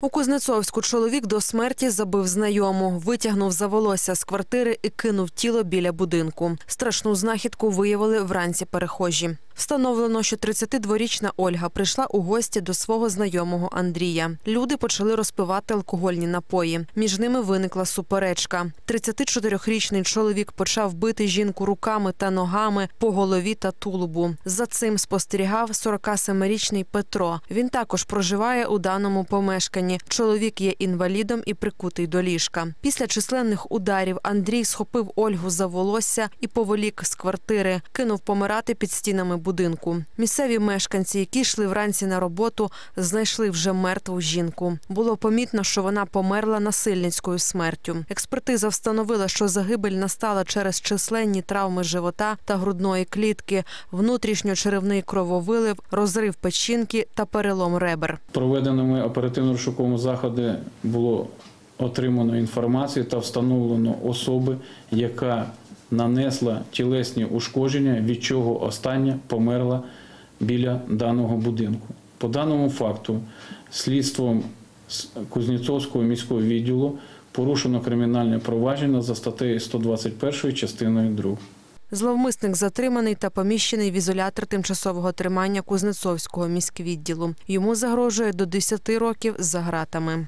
У Кузнецовську чоловік до смерті забив знайому, витягнув за волосся з квартири і кинув тіло біля будинку. Страшну знахідку виявили вранці перехожі. Встановлено, що 32-річна Ольга прийшла у гості до свого знайомого Андрія. Люди почали розпивати алкогольні напої. Між ними виникла суперечка. 34-річний чоловік почав бити жінку руками та ногами по голові та тулубу. За цим спостерігав 47-річний Петро. Він також проживає у даному помешканні. Чоловік є інвалідом і прикутий до ліжка. Після численних ударів Андрій схопив Ольгу за волосся і поволік з квартири, кинув помирати під стінами будинку. Місцеві мешканці, які йшли вранці на роботу, знайшли вже мертву жінку. Було помітно, що вона померла насильницькою смертю. Експертиза встановила, що загибель настала через численні травми живота та грудної клітки, внутрішньочеревний крововилив, розрив печінки та перелом ребер. Проведеними оперативно-розшуковими заходи було отримано інформацію та встановлено особи, яка нанесла тілесні ушкодження, від чого остання померла біля даного будинку. По даному факту слідством Кузнєцовського міського відділу порушено кримінальне провадження за статтею 121 частиною 2. Зловмисник затриманий та поміщений в ізолятор тимчасового тримання Кузнецовського міськвідділу. Йому загрожує до 10 років за ґратами.